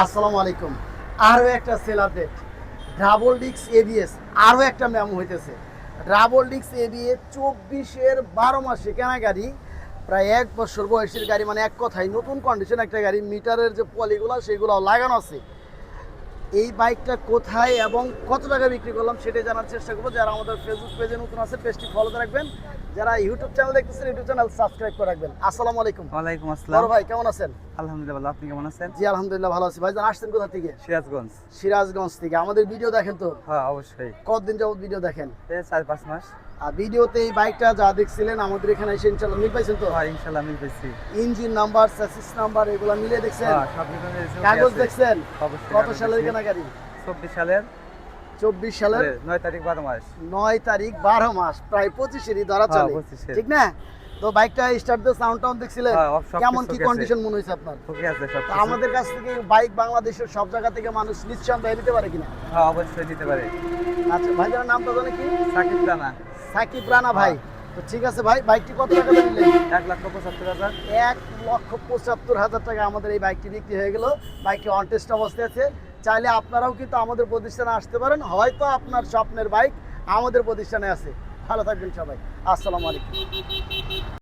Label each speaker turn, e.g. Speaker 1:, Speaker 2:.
Speaker 1: আসসালামু আলাইকুম। আরও একটা সেল আপডেট ডাবল ডিক্স এবিএস আরও একটা মেমো হইতেছে। ডাবল ডিক্স এবিএস চব্বিশের বারো মাসে কেনা গাড়ি প্রায় এক বছর বয়সের গাড়ি মানে এক কথায় নতুন কন্ডিশন একটা গাড়ি মিটারের যে পলিগুলো, সেগুলো লাগানো আছে। এই বাইকটা কোথায় এবং কত টাকা বিক্রি করলাম সেটাই জানার চেষ্টা করব। যারা আমাদের ফেসবুক পেজে নতুন আছে পেজটি ফলো রাখবেন। যারা ইউটিউব চ্যানেল দেখতেছেন ইউটিউব চ্যানেল সাবস্ক্রাইব করে রাখবেন। আসসালামু আলাইকুম।
Speaker 2: ওয়ালাইকুম
Speaker 1: বড়
Speaker 2: আসসালাম
Speaker 1: ভাই কেমন আছেন?
Speaker 2: আলহামদুলিল্লাহ আপনি কেমন আছেন?
Speaker 1: জি আলহামদুলিল্লাহ ভালো আছি। ভাইজান আসছেন কোথা থেকে?
Speaker 2: সিরাজগঞ্জ।
Speaker 1: সিরাজগঞ্জ থেকে। আমাদের ভিডিও দেখেন তো?
Speaker 2: হ্যাঁ অবশ্যই।
Speaker 1: কতদিন যাবত ভিডিও দেখেন?
Speaker 2: এই চার পাঁচ মাস।
Speaker 1: আর ভিডিওতে এই বাইকটা যা দেখছিলেন আমাদের এখানে এসে ইনশাল্লাহ মিল পাইছেন তো?
Speaker 2: হ্যাঁ ইনশাল্লাহ মিল পেয়েছি
Speaker 1: ইঞ্জিন নাম্বার স্যাসিস নাম্বার এগুলো মিলে দেখছেন?
Speaker 2: হ্যাঁ সব
Speaker 1: দেখছেন? কত সালের কেনা গাড়ি
Speaker 2: চব্বিশ সালের।
Speaker 1: চব্বিশ সালের
Speaker 2: নয় তারিখ বারো মাস।
Speaker 1: নয় তারিখ বারো মাস প্রায় পঁচিশেরই ধরা
Speaker 2: হ্যাঁ,
Speaker 1: চলে। ঠিক না? তো বাইকটা স্টার্ট দিয়ে সাউন্ড টাউন দেখছিলেন
Speaker 2: হ্যাঁ,
Speaker 1: কেমন কি। কন্ডিশন মনে হয়েছে আপনার?
Speaker 2: আছে সব
Speaker 1: আমাদের কাছ থেকে বাইক বাংলাদেশের সব জায়গা থেকে মানুষ নিঃসন্দেহে নিতে পারে কিনা?
Speaker 2: হ্যাঁ অবশ্যই দিতে পারে।
Speaker 1: আচ্ছা ভাইজানের নামটা জানে কি?
Speaker 2: সাকিব রানা।
Speaker 1: সাকিব রানা ভাই। তো ঠিক আছে ভাই বাইকটি কত টাকা নিলেন?
Speaker 2: এক লক্ষ পঁচাত্তর হাজার।
Speaker 1: এক লক্ষ পঁচাত্তর হাজার টাকা আমাদের এই বাইকটি বিক্রি হয়ে গেল। বাইকটি অন টেস্ট অবস্থায় আছে। চাইলে আপনারাও কিন্তু আমাদের প্রতিষ্ঠানে আসতে পারেন। হয়তো আপনার স্বপ্নের বাইক আমাদের প্রতিষ্ঠানে আছে। ভালো থাকবেন সবাই। আসসালামু আলাইকুম।